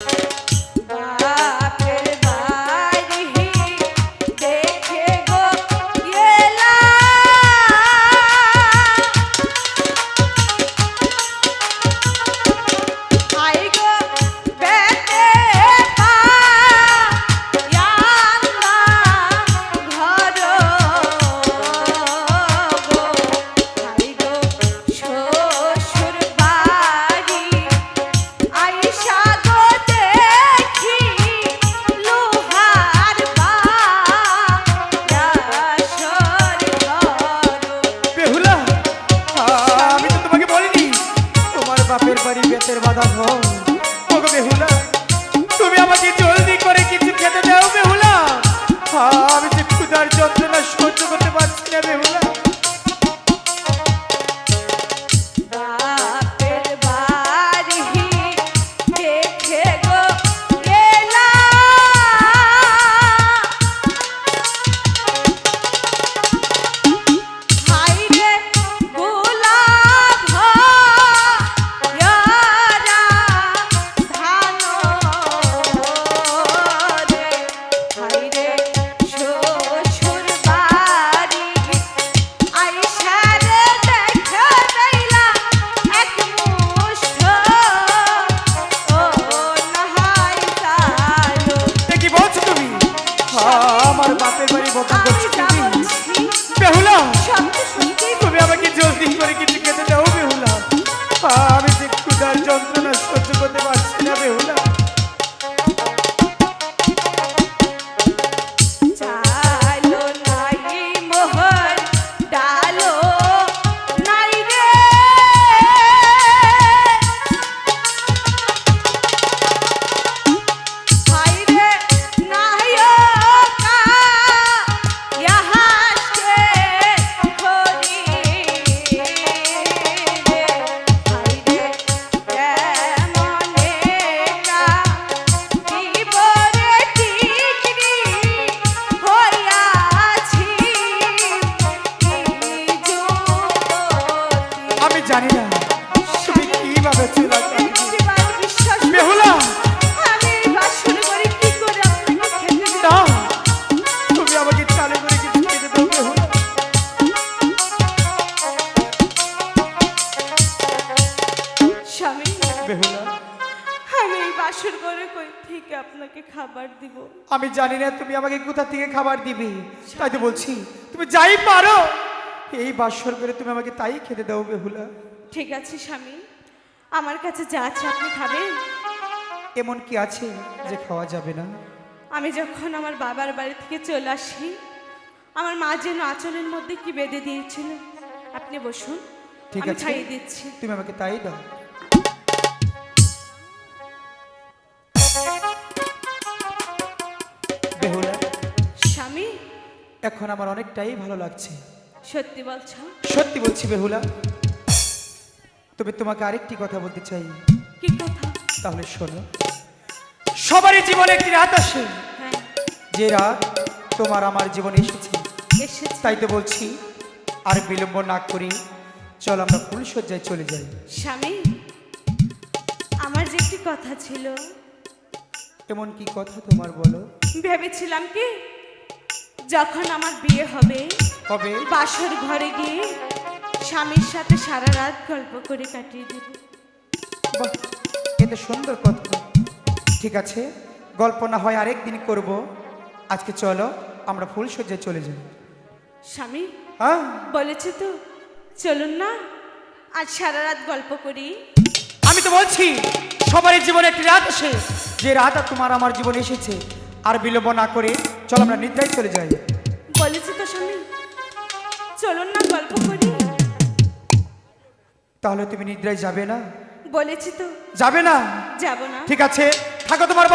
বাপের বাড়ি বেতের বাধা বেহুলা তুমি আমাকে জলদি করে কিছু খেতে দাও বেহুলা আমি যে ক্ষুধার যন্ত্রণা সহ্য করতে পারছি না বেহুলা আমার বাপের বাড়ি বকা করছি বেহুলা! তুমি আমাকে জলদি করে কিছু জানি না তুমি কীভাবে চলে তুমি আমাকে চালে করে কিছু খেতে দাও স্বামী আমি এই বাসর ঘরে কই থেকে আপনাকে খাবার দিব? আমি জানি না তুমি আমাকে কোথা থেকে খাবার দিবে। তাই তো বলছি তুমি যাই পারো। এই বাসর করে তুমি আমাকে তাই খেতে দাও বেহুলা ঠিক আছে স্বামী। আমার কাছে যা আছে আপনি খাবেন। এমন কি আছে যে খাওয়া যাবে না? আমি যখন আমার বাবার বাড়ি থেকে চলে আসি আমার মা যেন আঁচলের মধ্যে কি বেঁধে দিয়েছিল আপনি বসুন। ঠিক আমি আছে। খাইয়ে দিচ্ছি। তুমি আমাকে তাই দাও। বেহুলা স্বামী। এখন আমার অনেকটাই ভালো লাগছে। সত্যি বলছো? সত্যি বলছি বেহুলা। তবে তোমাকে আরেকটি কথা বলতে চাই। কি কথা? তাহলে শোনো। সবারই জীবনে একটি রাত আসে। হ্যাঁ। যে রাত তোমার আমার জীবনে এসেছে। তাই তো বলছি আর বিলম্ব না করে চল আমরা ফুলসজ্জায় চলে যাই। স্বামী আমার যে একটি কথা ছিল। এমন কি কথা তোমার বলো? ভেবেছিলাম কি যখন আমার বিয়ে হবে কবে? বাসর ঘরে গিয়ে স্বামীর সাথে সারা রাত গল্প করে কাটিয়ে দেব। বাহ সুন্দর কথা। ঠিক আছে গল্প না হয় আরেক দিন করব। আজকে চলো আমরা ফুলসজ্জায় চলে যাই। স্বামী হ্যাঁ? বলেছে তো চলুন না আজ সারা রাত গল্প করি। আমি তো বলছি সবারই জীবনে একটি রাত আসে যে রাত আর তোমার আমার জীবনে এসেছে। আর বিলম্ব না করে চলো আমরা নিদ্রায় চলে যাই। বলেছি তো স্বামী। চলুন না গল্প করি। তাহলে তুমি নিদ্রায় যাবে না? বলেছি তো। যাবে না? যাব না। ঠিক আছে থাকো তোমার